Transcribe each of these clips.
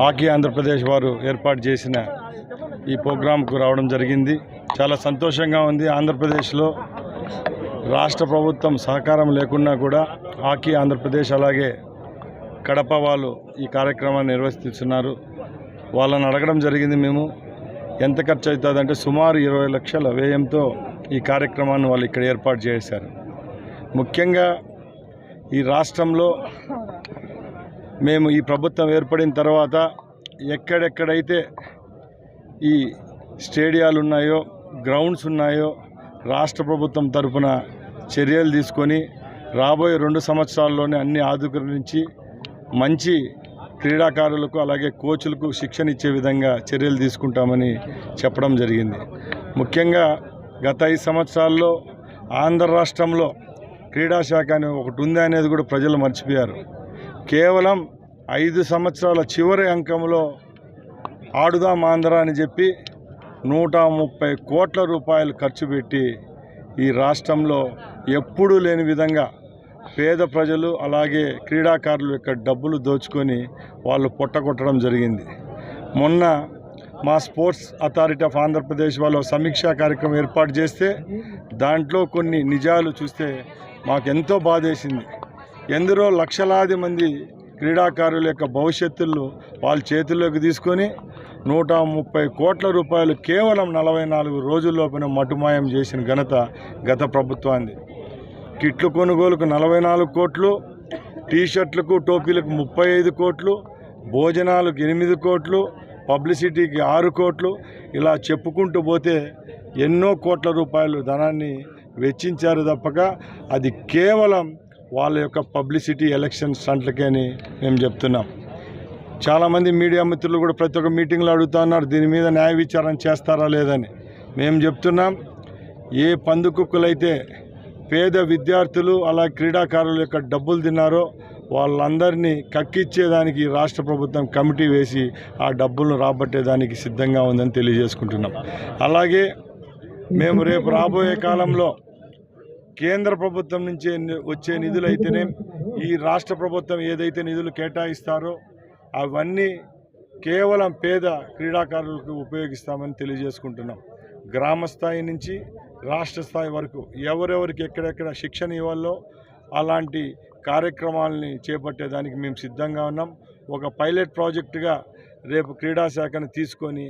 Hockey Andhra Pradesh వారు ఏర్పాటు చేసిన ఈ ప్రోగ్రాంకు రావడం జరిగింది. చాలా సంతోషంగా ఉంది. ఆంధ్రప్రదేశ్లో రాష్ట్ర ప్రభుత్వం సహకారం లేకున్నా కూడా హాకీ ఆంధ్రప్రదేశ్ అలాగే కడప వాళ్ళు ఈ కార్యక్రమాన్ని నిర్వహిస్తున్నారు. వాళ్ళని అడగడం జరిగింది మేము. ఎంత ఖర్చు అవుతుందంటే సుమారు ఇరవై లక్షల వ్యయంతో ఈ కార్యక్రమాన్ని వాళ్ళు ఇక్కడ ఏర్పాటు చేశారు. ముఖ్యంగా ఈ రాష్ట్రంలో మేము ఈ ప్రభుత్వం ఏర్పడిన తర్వాత ఎక్కడెక్కడైతే ఈ స్టేడియాలు ఉన్నాయో గ్రౌండ్స్ ఉన్నాయో రాష్ట్ర ప్రభుత్వం తరపున చర్యలు తీసుకొని రాబోయే రెండు సంవత్సరాల్లోనే అన్ని ఆధుకరించి మంచి క్రీడాకారులకు అలాగే కోచ్లకు శిక్షణ ఇచ్చే విధంగా చర్యలు తీసుకుంటామని చెప్పడం జరిగింది. ముఖ్యంగా గత ఐదు సంవత్సరాల్లో ఆంధ్ర రాష్ట్రంలో క్రీడాశాఖ అని ఒకటి ఉంది అనేది కూడా ప్రజలు మర్చిపోయారు. కేవలం ఐదు సంవత్సరాల చివరి అంకంలో ఆడుదాం ఆంధ్ర అని చెప్పి నూట ముప్పై కోట్ల రూపాయలు ఖర్చు పెట్టి ఈ రాష్ట్రంలో ఎప్పుడూ లేని విధంగా పేద ప్రజలు అలాగే క్రీడాకారులు యొక్క డబ్బులు దోచుకొని వాళ్ళు పొట్టగొట్టడం జరిగింది. మొన్న మా స్పోర్ట్స్ అథారిటీ ఆఫ్ ఆంధ్రప్రదేశ్ వాళ్ళు సమీక్షా కార్యక్రమం ఏర్పాటు చేస్తే దాంట్లో కొన్ని నిజాలు చూస్తే మాకు ఎంతో బాధేసింది. ఎందరో లక్షలాది మంది క్రీడాకారుల యొక్క భవిష్యత్తులు వాళ్ళ చేతుల్లోకి తీసుకొని నూట ముప్పై కోట్ల రూపాయలు కేవలం నలభై నాలుగు రోజుల్లోపల మటుమాయం చేసిన ఘనత గత ప్రభుత్వాన్ని కిట్లు కొనుగోలుకు నలభై నాలుగు కోట్లు టీషర్ట్లకు టోపీలకు ముప్పై ఐదు కోట్లు భోజనాలకు ఎనిమిది కోట్లు పబ్లిసిటీకి ఆరు కోట్లు ఇలా చెప్పుకుంటూ పోతే ఎన్నో కోట్ల రూపాయలు ధనాన్ని వెచ్చించారు తప్పక. అది కేవలం వాళ్ళ యొక్క పబ్లిసిటీ ఎలక్షన్ స్టంట్లకే అని మేము చెప్తున్నాం. చాలామంది మీడియా మిత్రులు కూడా ప్రతి ఒక్క మీటింగ్లో అడుగుతా ఉన్నారు దీని మీద న్యాయ విచారణ చేస్తారా లేదని. మేము చెప్తున్నాం ఏ పందుకుక్కలైతే పేద విద్యార్థులు అలా క్రీడాకారుల యొక్క డబ్బులు తిన్నారో వాళ్ళందరినీ కక్కిచ్చేదానికి రాష్ట్ర ప్రభుత్వం కమిటీ వేసి ఆ డబ్బులను రాబట్టేదానికి సిద్ధంగా ఉందని తెలియజేసుకుంటున్నాం. అలాగే మేము రేపు రాబోయే కాలంలో కేంద్ర ప్రభుత్వం నుంచి వచ్చే నిధులు అయితేనే ఈ రాష్ట్ర ప్రభుత్వం ఏదైతే నిధులు కేటాయిస్తారో అవన్నీ కేవలం పేద క్రీడాకారులకు ఉపయోగిస్తామని తెలియజేసుకుంటున్నాం. గ్రామ స్థాయి నుంచి రాష్ట్ర స్థాయి వరకు ఎవరెవరికి ఎక్కడెక్కడ శిక్షణ ఇవ్వాలో అలాంటి కార్యక్రమాలని చేపట్టేదానికి మేము సిద్ధంగా ఉన్నాం. ఒక పైలట్ ప్రాజెక్టుగా రేపు క్రీడా శాఖను తీసుకొని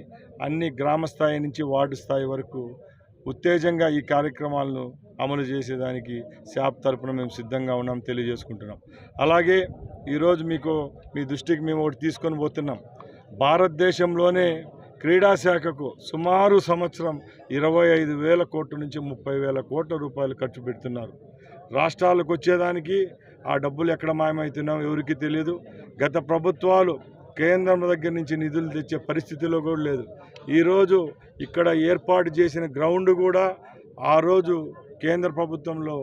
అన్ని గ్రామ స్థాయి నుంచి వార్డు స్థాయి వరకు ఉత్తేజంగా ఈ కార్యక్రమాలను అమలు చేసేదానికి శాప్ తరపున మేము సిద్ధంగా ఉన్నాం తెలియజేసుకుంటున్నాం. అలాగే ఈరోజు మీకు మీ దృష్టికి మేము ఒకటి తీసుకొని పోతున్నాం. భారతదేశంలోనే క్రీడా శాఖకు సుమారు సంవత్సరం ఇరవై ఐదు వేల కోట్ల నుంచి ముప్పై వేల కోట్ల రూపాయలు ఖర్చు పెడుతున్నారు. రాష్ట్రాలకు వచ్చేదానికి ఆ డబ్బులు ఎక్కడ మాయమవుతున్నాం ఎవరికి తెలియదు గత ప్రభుత్వాలు కేంద్రం దగ్గర నుంచి నిధులు తెచ్చే పరిస్థితిలో కూడా లేదు. ఈరోజు ఇక్కడ ఏర్పాటు చేసిన గ్రౌండ్ కూడా ఆ రోజు కేంద్ర ప్రభుత్వంలో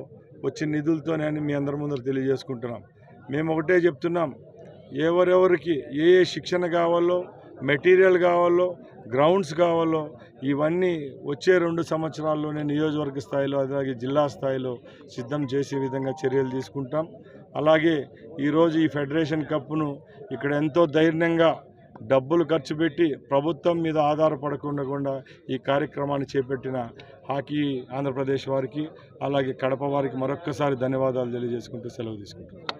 వచ్చిన నిధులతోనే అని మీ అందరి ముందర తెలియజేసుకుంటున్నాం. మేము ఒకటే చెప్తున్నాం. ఎవరెవరికి ఏ ఏ శిక్షణ కావాలో మెటీరియల్ కావాలో గ్రౌండ్స్ కావాలో ఇవన్నీ వచ్చే రెండు సంవత్సరాల్లోనే నియోజకవర్గ స్థాయిలో అలాగే జిల్లా స్థాయిలో సిద్ధం చేసే విధంగా చర్యలు తీసుకుంటాం. అలాగే ఈరోజు ఈ ఫెడరేషన్ కప్ను ఇక్కడ ఎంతో ధైర్యంగా డబ్బులు ఖర్చు పెట్టి ప్రభుత్వం మీద ఆధారపడకుండా ఈ కార్యక్రమాన్ని చేపట్టిన హాకీ ఆంధ్రప్రదేశ్ వారికి అలాగే కడప వారికి మరొక్కసారి ధన్యవాదాలు తెలియజేసుకుంటూ సెలవు తీసుకుంటున్నాను.